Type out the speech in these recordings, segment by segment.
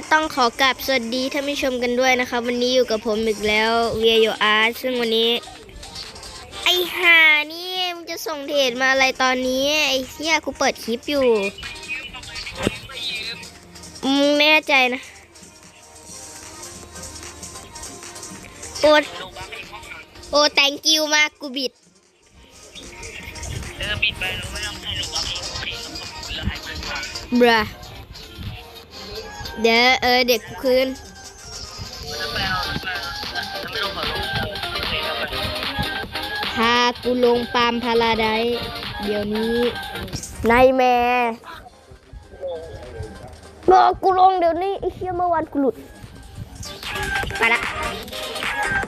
ก็ต้องขอกราบสวัสดีท่านผู้ชมกันด้วยนะครับ วันนี้อยู่กับผมอีกแล้วเวียโยอาร์ซึ่งวันนี้ ไอห่านี่มึงจะส่งเทรดมาอะไรตอนนี้ ไอ้เหี้ยกูเปิดคลิปอยู่มึงแน่ใจนะโอ้โอ้แตงกิวมากกูบิดเออปิดไปเราไม่ต้องให้ลูกอัพเองให้ลูกอัพแล้วให้มันมาบรา เดี๋ยวเออเด็กคืนถ้าไปเอาไปถ้าไม่งขอลงโอเคครับพากูลงปามพาราไดเดี๋ยวนี้นายแม่บอกกูลงเดี๋ยวนี้ไอ้เชี่ยเมื่อวานกูหลุดไปละ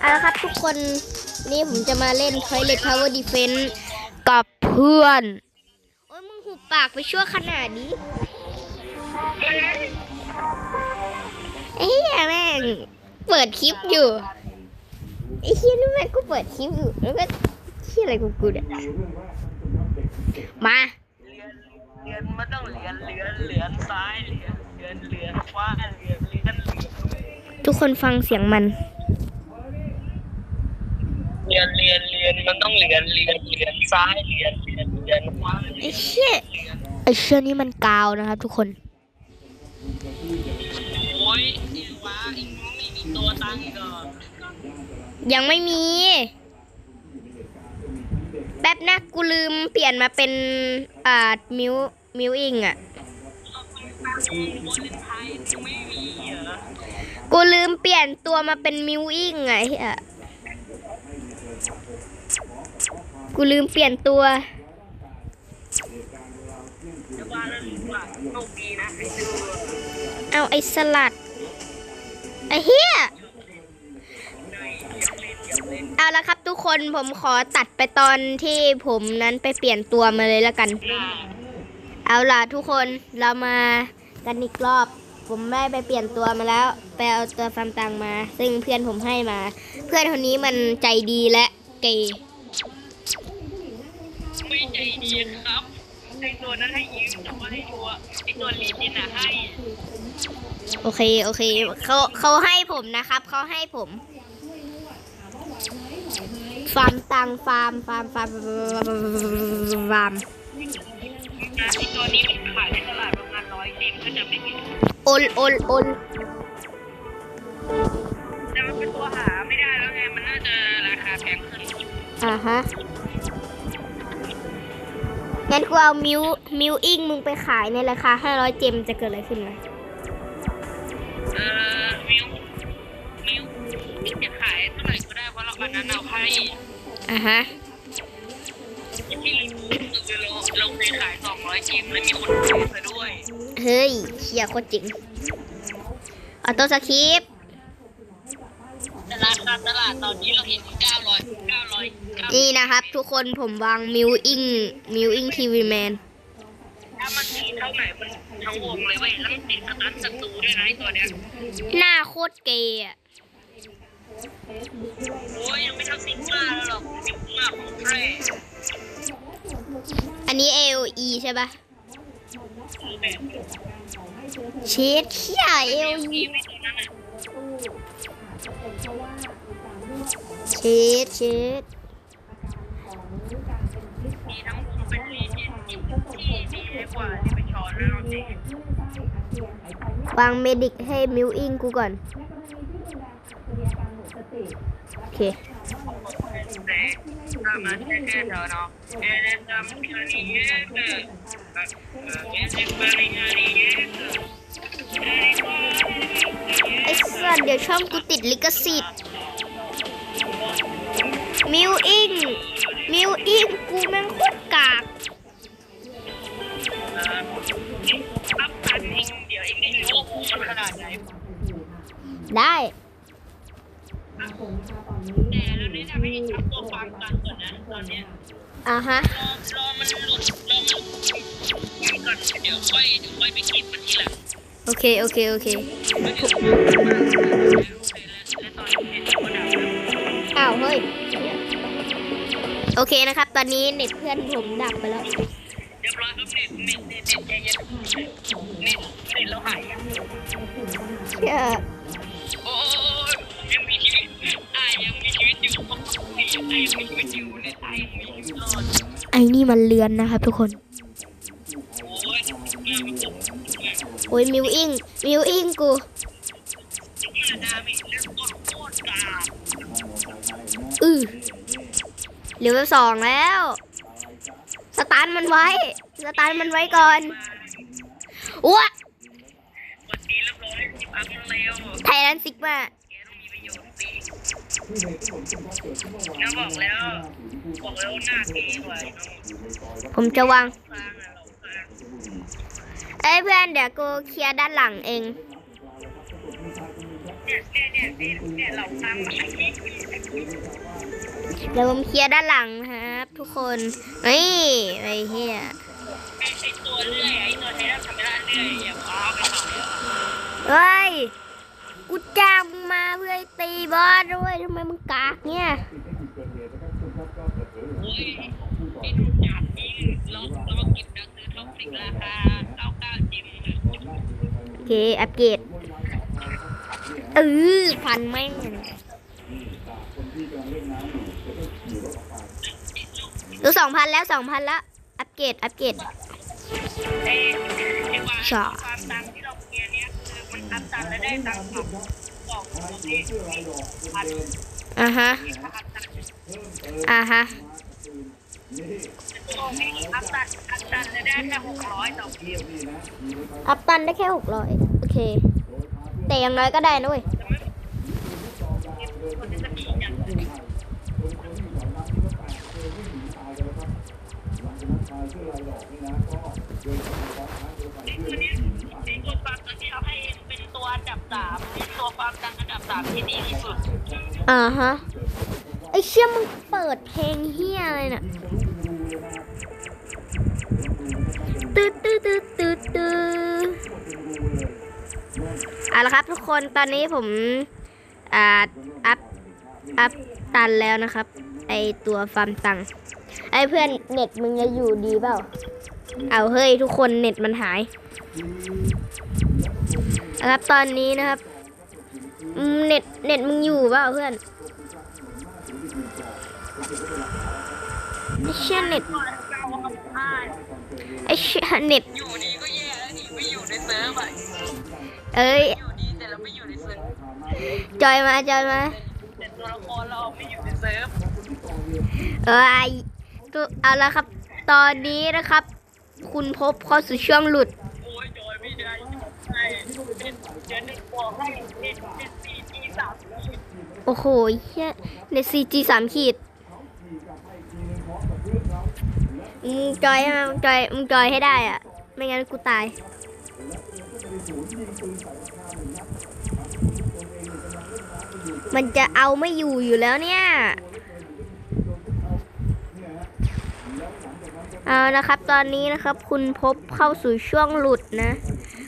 เอาละครับทุกคนนี่ผมจะมาเล่น Toilet Tower Defense กับเพื่อน โอ้ยมึงหุบปากไปชั่วขนาดนี้ ไอ้เหี้ยแม่งเปิดคลิปอยู่ไอ้เหี้ยนี่แม่งกูเปิดคลิปอยู่แล้วก็เหี้ยอะไรกูกูเนี่ยมาเรียนเรียนมันต้องเรียนเรียนเรียนซ้ายเรียนเรียนเรียนขวาเรียนเรียนเรียนทุกคนฟังเสียงมันเรียนเรียนเรียนมันต้องเรียนเรียนเรียนซ้ายเรียนเรียนเรียนขวาไอ้เชี่ยไอ้เชี่ยนี่มันกาวนะครับทุกคน โอ้ยเอีกว่าอีกไม่มีตัวตั้งอีกเหรอยังไม่มี แป๊บนะกูลืมเปลี่ยนมาเป็นอ่ามิวมิวอิงอะ กูลืมเปลี่ยนตัวมาเป็นมิวอิงไงเฮียกูลืมเปลี่ยนตัวจะว่าแล้วหรือเปล่าโชคดีนะไอ้ดู เอาไอ้สลัด ไอ้เฮียเอาละครับทุกคนผมขอตัดไปตอนที่ผมนั้นไปเปลี่ยนตัวมาเลยแล้วกัน เอาล่ะทุกคนเรามากันอีกรอบ ผมได้ไปเปลี่ยนตัวมาแล้ว ไปเอาตัวฟาร์มตังมา ซึ่งเพื่อนผมให้มา เพื่อนคนนี้มันใจดีและเกย์ไม่ใจดีครับไอตัวนั้นให้ยืมแต่ว่าไอ้ตัวไอตัวลีนนี่น่ะให้ โอเค โอเคเขาเขาให้ผมนะครับ เขาให้ผม ฟาร์มตังฟาร์มฟาร์มฟาร์มฟาร์มนะไอ้ตัวนี้มันขายในตลาดประมาณร้อยเต็มก็จะไม่ผิดโอนโอนโอนแต่มันเป็นตัวหาไม่ได้แล้วไง มันน่าจะราคาแพงขึ้น อ่าฮะ งั้นกูเอามิวมิวอิงมึงไปขายในราคา 500 เจมจะเกิดอะไรขึ้นไหม เออมิวมิวมิวจะขายเท่าไหร่ก็ได้เพราะเราอันนั้นเราให้อ่าฮะ ที่รู้คือเราเราเคยขายสองร้อยเกมแล้วมีคนซื้อซะด้วย เฮ้ยเชียโคตรจริงออโต้สคริปต์แต่ราคาตลาดตอนนี้เราเห็นเก้าร้อยเก้าร้อยนี่นะครับ ทุกคนผมวางมิวอิงมิวอิงทีวีแมน ถ้ามันตีเท่าไหร่มันทั้งวงเลยเว้ยแล้วมันติดสตันศัตรูด้วยนะไอ้ตัวเนี้ยหน้าโคตรเกย์อะโอ้ยยังไม่เท่าซิกมาแล้วหรอกซิกมาของแท้อันนี้ AOE ใช่ปะแบบเชดเชีย AOE นี้ไม่ตัวนั้นอะเชดเชดมีทั้งเป็นรีเจนที่ดีกว่าที่เป็นชอนแล้ วางเมดิกให้มิวอิงกูก่อน โอเคไอ้สัสเดี๋ยวช่องกูติดลิขสิทธิ์มิวอิงมิวอิงกูแม่งโคตรกาก อัพพันเองเดี๋ยวเองได้รู้ว่ามันขนาดไหนได้แต่เราได้ทำให้ชับตัวฟังกันก่อนนะตอนเนี้ยอ่าฮะรอรอมันหลุดรอมันมันก่อนเดี๋ยวค่อยเดี๋ยวค่อยไปเก็บมันทีหลังโอเค โอเค โอเคแล้วตอนนี้เนี่ยตัวดับแล้วอ้าวเฮ้ย โอเคนะครับ ตอนนี้เน็ตเพื่อนผมดับไปแล้ว เรียบร้อยครับเน็ตเน็ตเน็ตเน็ตใจเย็นเน็ตเน็ตเราหายกันเนี่ยโอ้ยยังมีชีวิตไอ้ยังมีชีวิตอยู่ไอ้ยังมีชีวิตอยู่ในไอ้ยังมีชีวิตรอดไอ้นี่มันเลือนนะครับทุกคนโอ้ยมิวอิงมิวอิงกูอือเหลือสองแล้ว สตาร์ทมันไว้ สตาร์ทมันไว้ก่อนอ้ววันนี้เรียบร้อยที่พักเร็วไทยแลนด์ซิกมาแมะโยชน์สิแล้วบอกแล้ว บอกแล้วหน้าเก๋ไว้ผมจะวาง เอ้ยเพื่อนเดี๋ยวกูเคลียร์ด้านหลังเองเนี่ยเนี่ยเนี่ยเนี่ยเราสร้างมาให้ เดี๋ยวผมเคลียร์ด้านหลังครับ ทุกคนนี่ไอ้เหี้ยไอ้ไอ้ตัวเลื่อยไอ้ตัวใช้ทำไม่ได้เลื่อยอย่าเอาไปขายอะเฮ้ยกูจ้างมึงมาเพื่อตีบอสด้วยทำไมมึงกากเนี่ยโอ้ยอ้หนุ่มจัดนี่เราเราเก็บดังซื้อท็อปสิราคา99จิมโอเคอัปเกรดเออฟันแม่ง ดูสองพันแล้วสองพันแล้วอัปเกรดอัปเกรดไอ้ไอ้วางใช่ความตังที่เราเกียร์เนี้ยคือมันอัพตันแล้วได้ตังค์แบบบอกตรงนี้พันอ่าฮะอัพตันอ่าฮะตรงนี้อัพตันอัพตันแล้วได้แค่หกร้อยต่อคิวอัพตันได้แค่หกร้อยโอเค แต่อย่างน้อยก็ได้นะเว้ยคนที่จะ มีอย่างนี้คือนี่นี่ตัวความที่เราให้เป็นตัวอันดับสามเป็นตัวความตังอันดับสามที่ดีที่สุด อ่าฮะ ไอเชี่ยมึงเปิดเพลงเฮียอะไรเนี่ยตืดตืดตืดตืดตืดเอาละครับทุกคนตอนนี้ผม อ่าอัพอัพตันแล้วนะครับ ไอตัวฟาร์มตังค์ไอเพื่อนเน็ตมึงจะอยู่ดีเปล่า เอาเฮ้ยทุกคนเน็ตมันหายนะครับตอนนี้นะครับอืมเน็ตเน็ตมึงอยู่เปล่าเพื่อนไอเชี่ยเน็ตไอเชี่ยเน็ตอยู่ดีก็แย่แล้วนี่ไม่อยู่ในเซิร์ฟอะเอ้ยอยู่ดีแต่เราไม่อยู่ในเซิร์ฟ จอยมาจอยมาแต่ตัวละครเราไม่อยู่ในเซิร์ฟเอ้ยเอาละครับ ตอนนี้นะครับ คุณพบเข้าสู่ช่วงหลุดโอ้ยจอยไม่ได้ใช่เน็ตเจนเน็ตบอกให้เน็ตเน็ตซีจีสามโอ้โหเฮียในซีจีสามขีดมึงจอยให้มามึงจอยมึงจอยให้ได้อะไม่งั้นกูตาย มันจะเอาไม่อยู่อยู่แล้วเนี่ยเอานะครับ ตอนนี้นะครับ คุณพบเข้าสู่ช่วงหลุดนะ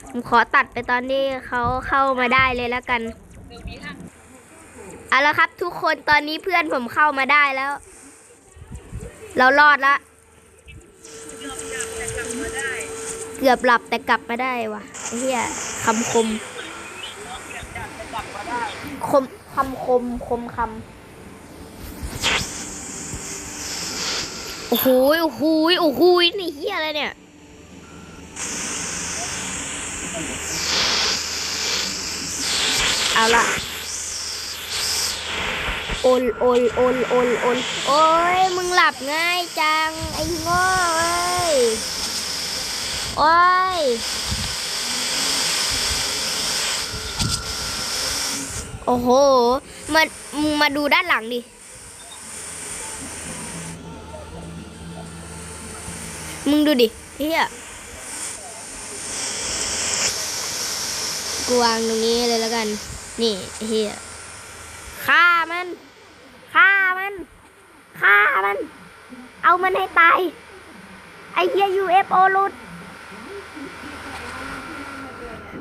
ผมขอตัดไปตอนที่เขาเข้ามาได้เลยแล้วกันเอาละครับ ทุกคนตอนนี้เพื่อนผมเข้ามาได้แล้ว เรารอดละเกือบหลับแต่กลับมาได้วะเฮียคำคมคม คำคมคมคำโอ้โหโอ้โหโอ้โหนี่เฮียอะไรเนี่ยเอาละโอนโอนโอนโอนโอนโอ้ยมึงหลับง่ายจัง ไอ้โง่เอ้ย โอ้ย โอ้โห มามึงมาดูด้านหลังดิ มึงดูดิเฮียกูวางตรงนี้เลยแล้วกัน นี่เฮียฆ่ามัน ฆ่ามัน ฆ่ามัน เอามันให้ตาย ไอเฮีย UFO หลุด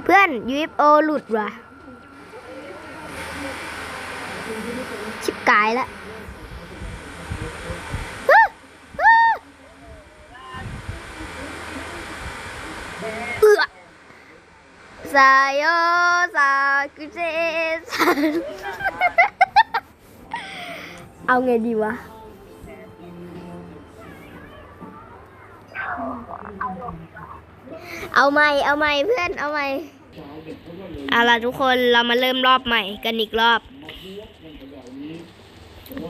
เพื่อน UFO หลุดว่ะ ชิบกายแล้วฮึฮึเอือซาโยซากูเจสันเอาไงดีวะเอาใหม่ เอาใหม่เพื่อน เอาใหม่เอาล่ะทุกคน เรามาเริ่มรอบใหม่กันอีกรอบ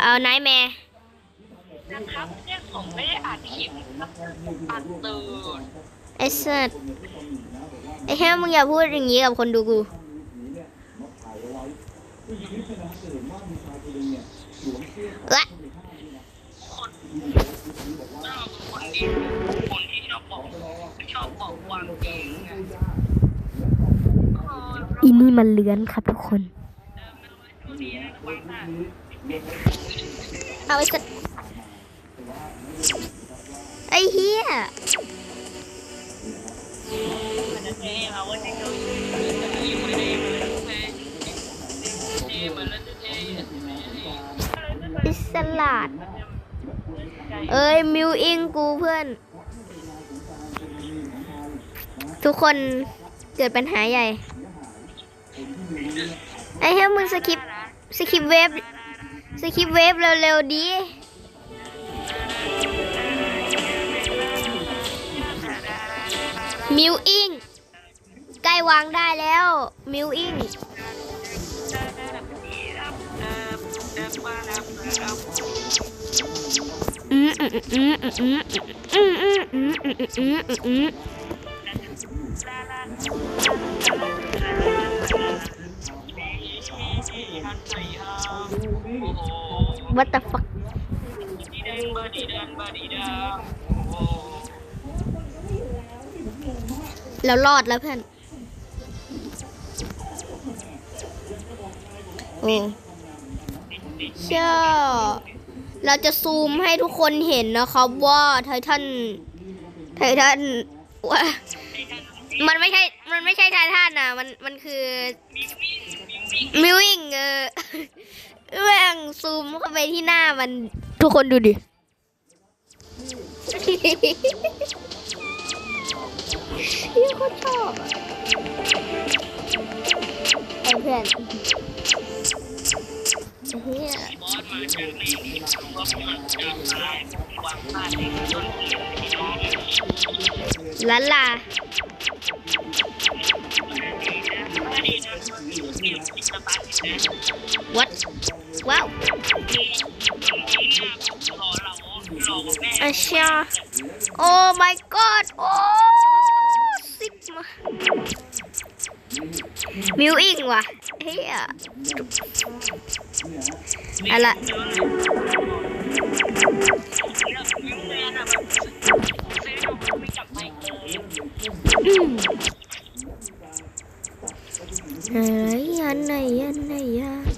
เอาไนท์แมร์นะครับเนี่ยผมไม่ได้อ่านคลิปอัดตื่นไอ้สัสไอ้แค่มึงอย่าพูดอย่างนี้กับคนดูกูเอ้ยคนดีคนที่ชอบบอกชอบบอกความจริงไงอีนี่มันเลื้อนครับทุกคนช่วงนี้นะว่าถ้า เอาไอ้สัตไอ้เฮียอิสลาดเอ้ย มิวอิงกูเพื่อน ทุกคนเกิดปัญหาใหญ่ ไอ้เฮ้ยมึงสกิปสกิปเว็บ สคิปเวฟเร็วๆดีมิวอิงใกล้วางได้แล้ว มิวอิงอืมอืมอืมอืมอืมอืมอืมอืมอืมอืม What the fuck เรารอดแล้วเพื่อนโอ้เชื่อเราจะซูมให้ทุกคนเห็นนะครับว่าไททัน ไททันว่ามันไม่ใช่ มันไม่ใช่ไททันนะมัน มันคือ มิววิ่งเออ แม่งซูมเข้าไปที่หน้ามันทุกคนดูดิ พี่ก็ชอบอะไอ้เพื่อนเฮียลันลา what ว้า Wow. I saw. Oh my god. Oh, Sigma. Miu yên quá. Here. À là. Anh này, anh này, anh này.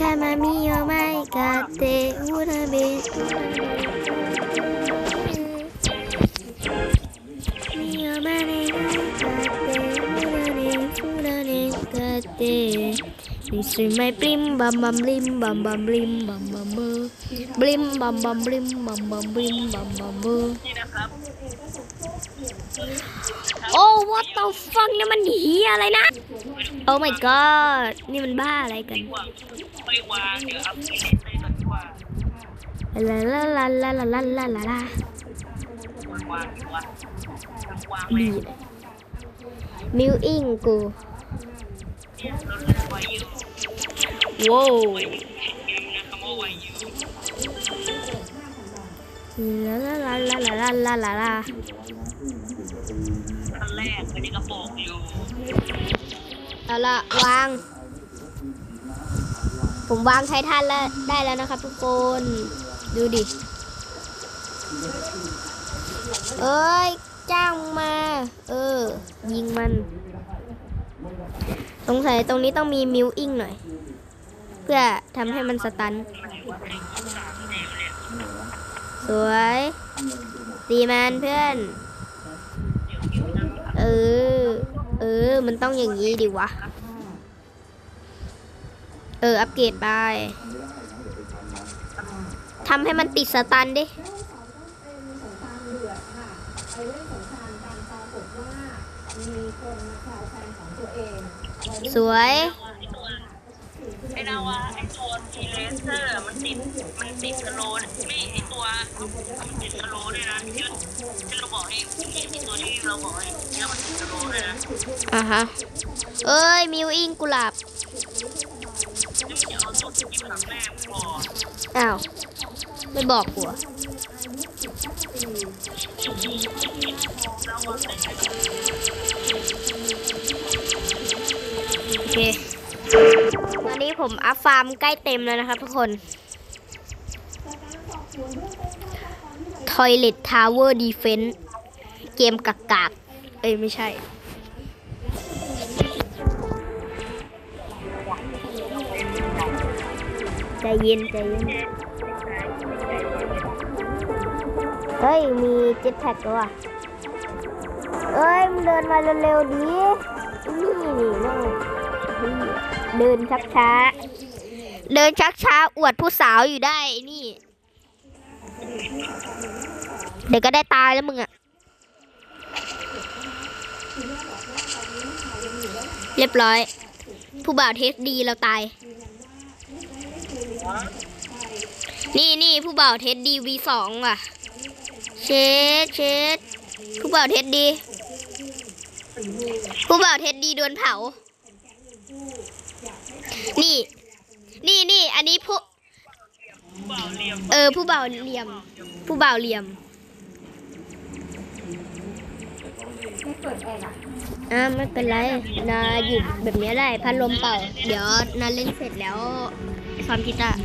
Come me, oh my God, they would have been. Me, oh my God, they This is my blim bum bum blim bum bum blim bum bum bum blim bum bum blim bum bum blim bum bum bum โอ้ what the fuck นี่มันเฮียอะไรนะ Oh my god นี่มันบ้าอะไรกันวางไม่วางเดี๋ยวอัพเดตเลาลาลาลาลาลาลาลาลาลาวางดีกว่าวางดีเลยมิวอิงกูเนี่ยเราเลือกไว้าวเกมนะคำว่าไว้อยู่ลาลาลาลาลาลาลาลาแรกไม่ได้กระโปรงอยู่ เอาละวาง ผมวางไททันแล้วได้แล้วนะครับทุกคน ดูดิ เอ้ย จ้างมา เออ ยิงมัน สงสัยตรงนี้ต้องมีมิวอิงหน่อย เพื่อทำให้มันสตัน สวยตีมันเพื่อน เออ เออ มันต้องอย่างนี้ดิวะ เออ อัปเกรดไปทำให้มันติดสตันดิสวยไอ้นาวาไอ้ตัวที เลเซอร์มันติดมันติดสโลว์ไม่ไอ้ตัวมันติดสโลว์ด้วยนะที่ที่เราบอกให้ไอ้ตัวที่เราบอกให้เนี่ยมันติดสโลว์ด้วยนะอะฮะ เอ้ยมิวอิงกุหลาบที่จะเอาตัวที่หลังแม่พออ้าวไม่บอกกูอะโอเคตอนนี้ ผมอัพฟาร์มใกล้เต็มแล้วนะครับทุกคน Toilet Tower Defense เกมกากากๆเอ้ย ไม่ใช่ ใจเย็น ใจเย็น เฮ้ย มีเจ็ตแพ็กด้วยว่ะเอ้ย มึงเดินมาเร็วๆดี นี่นี่นั่ง เดินชักช้า เดินชักช้าอวดผู้สาวอยู่ได้นี่ เดี๋ยวก็ได้ตายแล้วมึงอะเรียบร้อย ผู้บ่าวเทสดีเราตาย นี่นี่ผู้บ่าวเทสดี V2 ว่ะ เช็ดเช็ดผู้บ่าวเท็ดดี ผู้บ่าวเท็ดดีโดนเผา นี่ นี่นี่อันนี้ผู้เออผู้บ่าวเหลี่ยม ผู้บ่าวเหลี่ยมอ่าไม่เป็นไรนาหยุดแบบนี้ได้พัดลมเป่า เดี๋ยวนาเล่นเสร็จแล้วซ้อมกีตาร์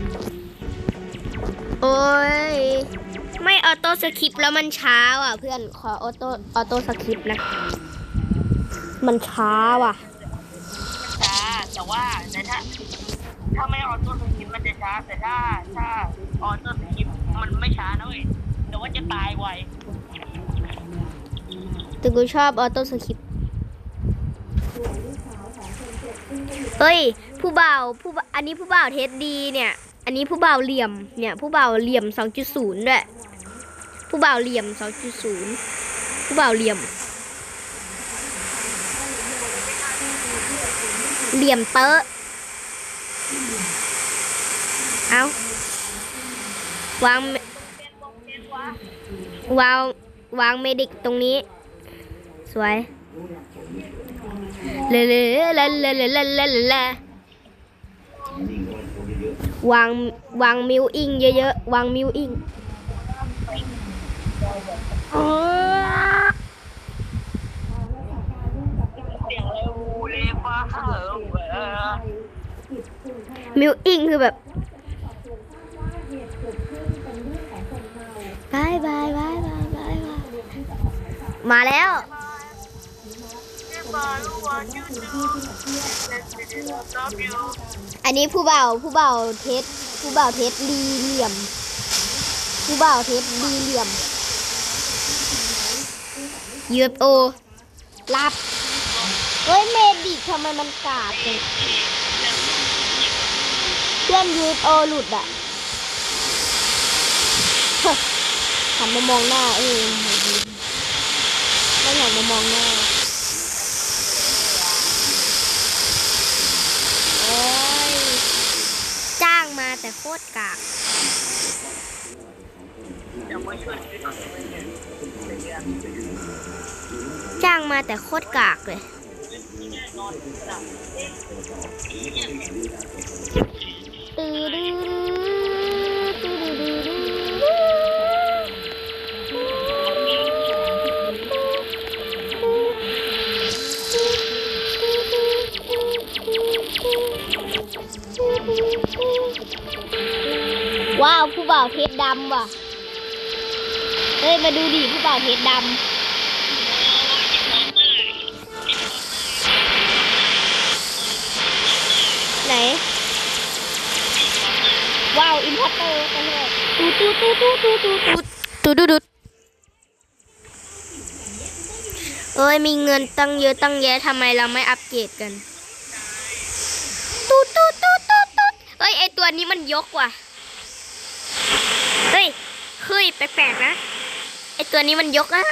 โอ้ยไม่ออโต้สคริปต์แล้วมันช้าว่ะเพื่อนขอออโต้ออโต้สคริปต์นะ มันช้าว่ะ แต่ว่าแต่ถ้าถ้าไม่ออโต้สคริปมันจะช้า แต่ถ้าถ้าออโต้สคริปมันไม่ช้านะเว้ยแต่ว่าจะตายไวแต่กูชอบออโต้สคริปเฮ้ย ผู้บ่าวผู้บ่าวอันนี้ผู้บ่าวเทสดีเนี่ย อันนี้ผู้บ่าวเหลี่ยมเนี่ย ผู้บ่าวเหลี่ยม 2.0 ด้วย ผู้บ่าวเหลี่ยม 2.0 ผู้บ่าวเหลี่ยม เหลี่ยมเตอะเอาวางวางวางเมดิกตรงนี้ สวยเลเลเลเลเลเลเลเลวางวางมิวอิงเยอะๆ วางมิวอิงเสียงเลยวูเลฟ้าเหอเออ มิวอิงคือแบบบายบายบายบายบายบายมาแล้วอันนี้ผู้บ่าวผู้บ่าวเทสผู้บ่าวเทสดีเหลี่ยม ผู้บ่าวเทสดีเหลี่ยม UFO รับเฮ้ยเมดิกทำไมมันกาดจัง เพื่อน UFO หลุดอะหันมามองหน้าเออไม่หันมามองหน้าโอ้ยจ้างมาแต่โคตรกากจ้างมาแต่โคตรกากเลย ตือดื้อตือดื้อดื้อดื้อว้าวผู้บ่าวเทปดำว่ะ เฮ้ย มาดูดิผู้บ่าวเทปดำไหน ว้าวอินพัตเตอร์กันเลยตูตูตูตูตูตูตูตูดูดูเอ้ยมีเงินตั้งเยอะตั้งแยะทำไมเราไม่อัปเกรดกันตูตูตูตูตูเอ้ยไอตัวนี้มันยกว่ะเฮ้ยเฮ้ยแปลกๆนะไอตัวนี้มันยกอะ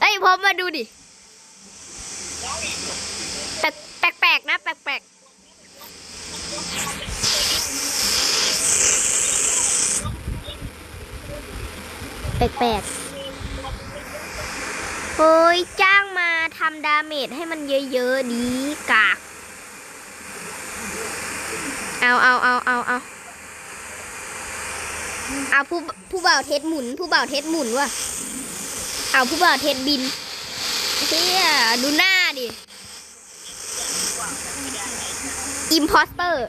เอ้ยพอมาดูดิแปลกแปลกๆ แปลกๆเฮ้ย จ้างมาทำดาเมจให้มันเยอะๆ ดีกาก เอาเอาเอาเอาเอาเอาผู้ผู้บ่าวเทสหมุน ผู้บ่าวเทสหมุนว่ะ เอาผู้บ่าวเทสบินเฮียดูหน้าดิอิมพอสเตอร์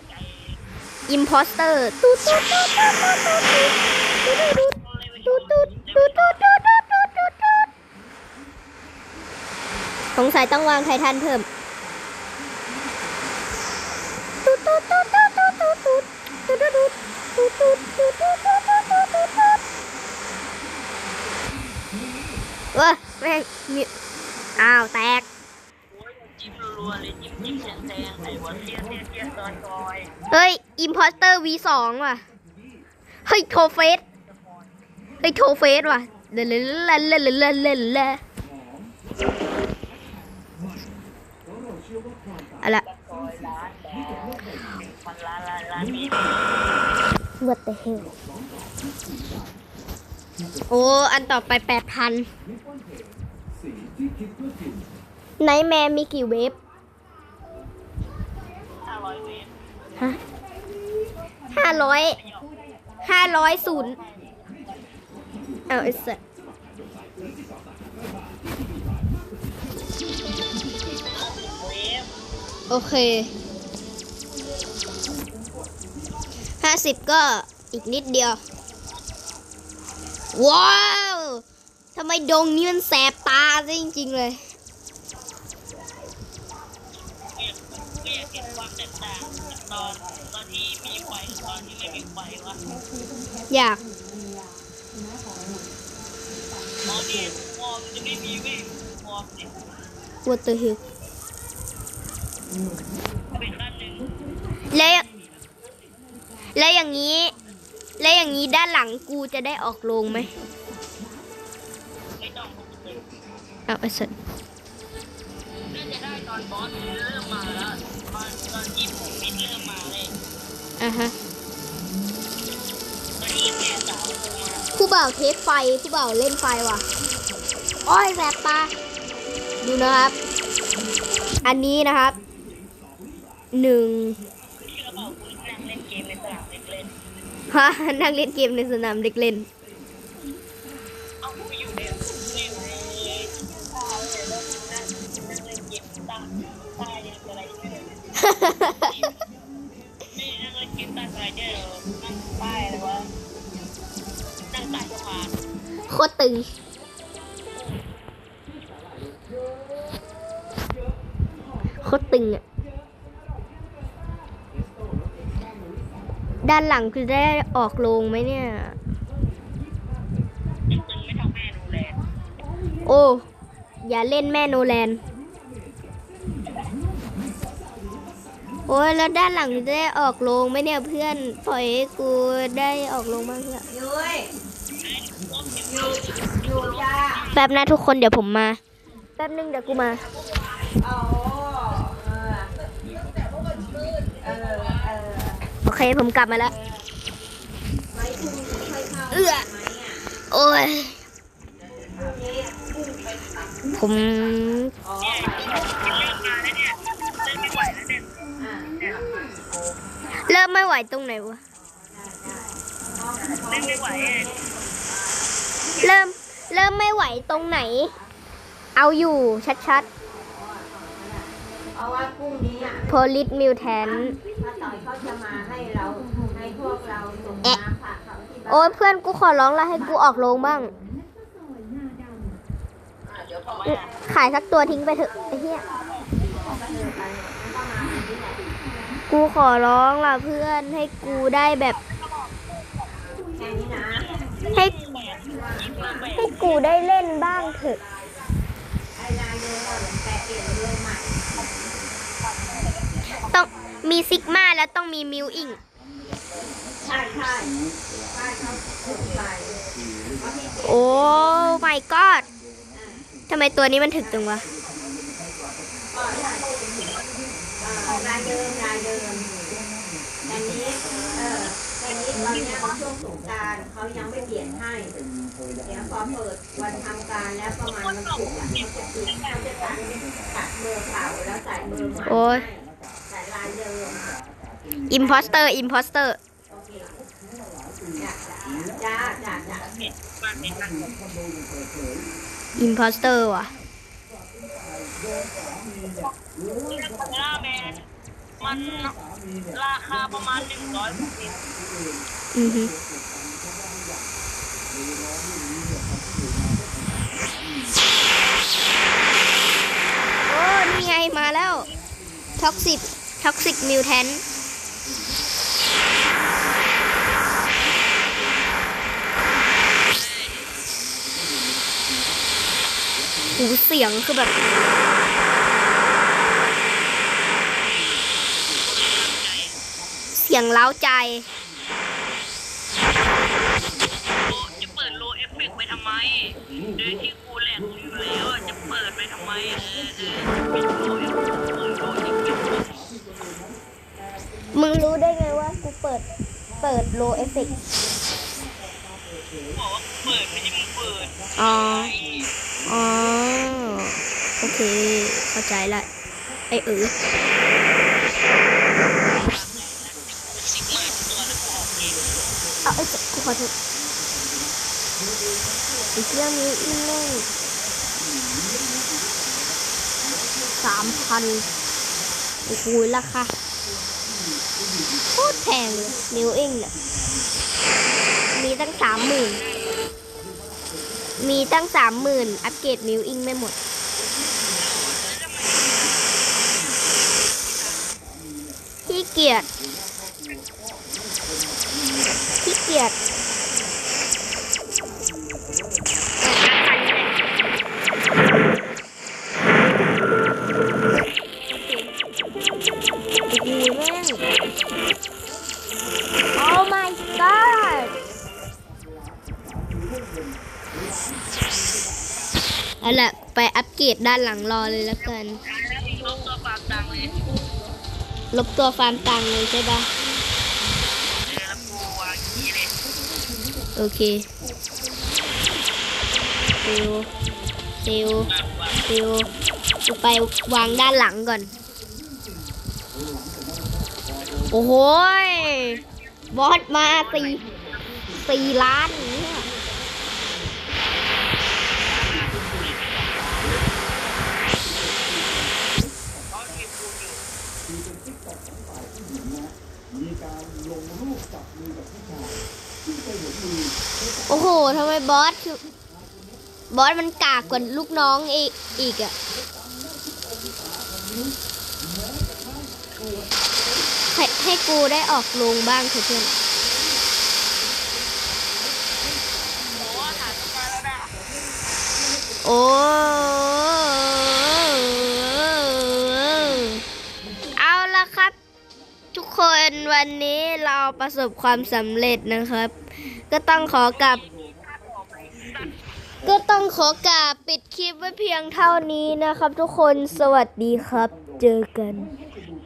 อิมพอสเตอร์ตูดตูดตูดตู สงสัยต้องวางไททันเพิ่มว้าแม่งมีอ้าว แตกเฮ้ย อิมพอสเตอร์ V2 ว่ะ เฮ้ย โทเฟส เฮ้ยโทเฟสว่ะเล่นเล่นเล่นเล่นเล่นเล่นเล่นอะไรวัดแต่เฮลโอ้ อันต่อไปแปดพันไนแมร์มีกี่เวฟฮะห้าร้อยห้าร้อยศูนย์ เอาไอ้สัสเวฟโอเคห้าสิบก็อีกนิดเดียว ว้าวทำไมดงนี้มันแสบตาซะจริง ๆ เลยเรียาก วัตเตอร์ฮิแล้วแล้วอย่างนี้ แล้วอย่างนี้ด้านหลังกูจะได้ออกโรงไหมเอาไอ้สัตว์อะฮะ บ่าวเทสไฟผู้บ่าวเล่นไฟว่ะอ้อยแสบตาดูนะครับ อันนี้นะครับหนึ่งเชื่อเปล่าคุณนั่งเล่นเกมในสนามเด็กเล่นฮะนั่งเล่นเกมในสนามเด็กเล่นเอาไปอยู่า ตรตึง โคตรตึงอะ ด้านหลังคือได้ออกโรงไหมเนี่ยยังตึงไม่เท่าแม่ดูแลโอ้ อย่าเล่นแม่โนแลน โอ้ยแล้วด้านหลังจะได้ออกโรงไหมเนี่ยเพื่อน ปล่อยให้กูได้ออกโรงบ้างเถอะ แป๊บนะทุกคนเดี๋ยวผมมา แป๊บนึงเดี๋ยวกูมาโอเคผมกลับมาแล้วเอื้อโอ้ยผมเนี่ยเริ่มมาแล้วเนี่ยเล่นไม่ไหวแล้วเนี่ยเริ่มไม่ไหวตรงไหนวะเล่นไม่ไหว เลยเริ่มเริ่มไม่ไหวตรงไหน เอาอยู่ชัดเพราะว่าพรุ่งนี้อะๆโพลิสมิวแทนป้าต่อยเขาจะมาให้เราให้พวกเราส่งน้ำผักเขาที่บ้านโอ้ยเพื่อนกูขอร้องแล้วให้กูออกโรงบ้าง ขายสักตัวทิ้งไปเถอะไอ้เหี้ย กูขอร้องล่ะเพื่อนให้กูได้แบบ แค่นี้นะ ให้ ให้กูได้เล่นบ้างเถอะต้องมีซิกมาแล้วต้องมีมิวอิงโอ้ my god ทำไมตัวนี้มันถึกจังวะอันนี้เอออันนี้ตอนนี้เขาช่วงสงการเขายังไม่เปลี่ยนให้ เดี๋ยวพอเปิดวันทำการแล้วประมาณวันศุกร์อะเขาจะปิดเขาจะตัดตัดเบอร์เก่าแล้วใส่เบอร์ใหม่โอ้ยให้ใส่ลายเดิมอิมพอสเตอร์อิมพอสเตอร์โอเคจ้าจ้าจ้าจ้ามันเป็นมันอิมพอสเตอร์ว่ะล่าแมนมันราคาประมาณหนึ่งร้อยสิบอือฮึ โอ้นี่ไงมาแล้วท็อกซิกท็อกซิกมิวแทนหูเสียงคือแบบเสียงเล้าใจ ฟเฟกต์ไปทำไมโดยที่กูแหลกอยู่แล้วอะจะเปิดไปทำไมเออเออปิดโลเอฟเฟกต์เปิดโลเอฟเฟกต์มึงรู้ได้ไงว่ากูเปิดเปิดโลเอฟเฟกบอกว่าเปิดไม่ใช่มึงเปิดอ๋อไอ้อ๋อ โอเค เข้าใจละ ไอเออสิบหมื่นตัวแล้วกูออกเองเอาไอ้เจ็บกูขอโทษ ไอ้เรื่องนี้อีแม่งสามพันโอ้โหราคาโคตรแพงเลยนิวเองเนี่ยมีตั้งสามหมื่นมีตั้งสามหมื่นอัปเกรดมิวอิงไม่หมดขี้เกียจขี้เกียจดี ด้านหลังรอเลยแล้วกันลบตัวปากดังเลยลบตัวฟาร์มตังเลยใช่ปะเออแล้วกูวางอย่างนี้เลยโอเคซิลซิลวางวางซิลกูไปวางด้านหลังก่อน โอ้โหบอสมาสี่สี่ล้านเนี่ย เขาเก็บปูนอยู่ โอ้โหทำไมบอสคือบอสมันกากกว่าลูกน้องอีกอีกอะให้ให้กูได้ออกโรงบ้างเถอะเพื่อนโอ้ คนวันนี้เราประสบความสำเร็จนะครับ ก็ต้องขอกับ ก็ต้องขอกราบปิดคลิปไว้เพียงเท่านี้นะครับ ทุกคนสวัสดีครับ เจอกัน